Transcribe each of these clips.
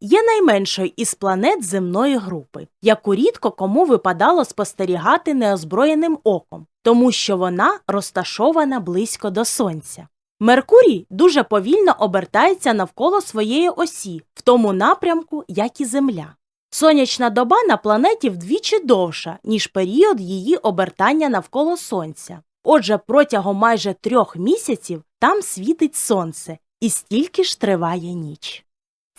є найменшою із планет земної групи, яку рідко кому випадало спостерігати неозброєним оком, тому що вона розташована близько до Сонця. Меркурій дуже повільно обертається навколо своєї осі, в тому напрямку, як і Земля. Сонячна доба на планеті вдвічі довша, ніж період її обертання навколо Сонця. Отже, протягом майже трьох місяців там світить сонце, і стільки ж триває ніч.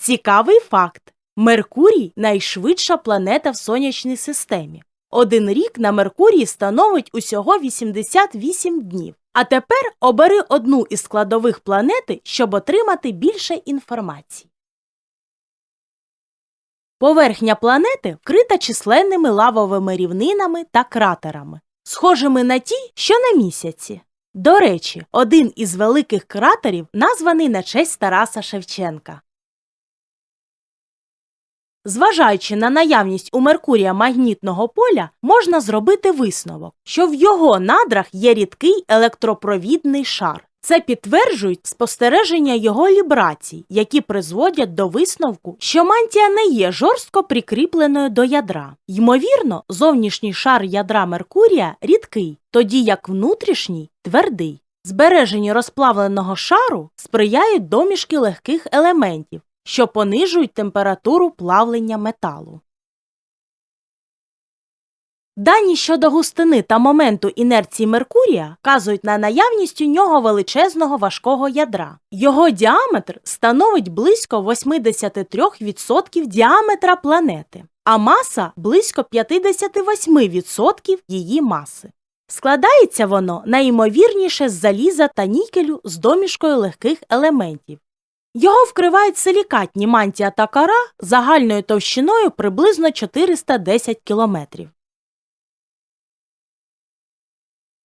Цікавий факт Меркурій найшвидша планета в сонячній системі. Один рік на Меркурії становить усього 88 днів. А тепер обери одну із складових планети, щоб отримати більше інформації. Поверхня планети вкрита численними лавовими рівнинами та кратерами, схожими на ті, що на місяці. До речі, один із великих кратерів названий на честь Тараса Шевченка. Зважаючи на наявність у Меркурія магнітного поля, можна зробити висновок, що в його надрах є рідкий електропровідний шар. Це підтверджують спостереження його лібрацій, які призводять до висновку, що мантія не є жорстко прикріпленою до ядра. Ймовірно, зовнішній шар ядра Меркурія рідкий, тоді як внутрішній твердий. Збереженню розплавленого шару сприяють домішки легких елементів, що понижують температуру плавлення металу. Дані щодо густини та моменту інерції Меркурія вказують на наявність у нього величезного важкого ядра. Його діаметр становить близько 83% діаметра планети, а маса близько 58% її маси. Складається воно найімовірніше з заліза та нікелю з домішкою легких елементів. Його вкривають силікатні мантія та кара загальною товщиною приблизно 410 кілометрів.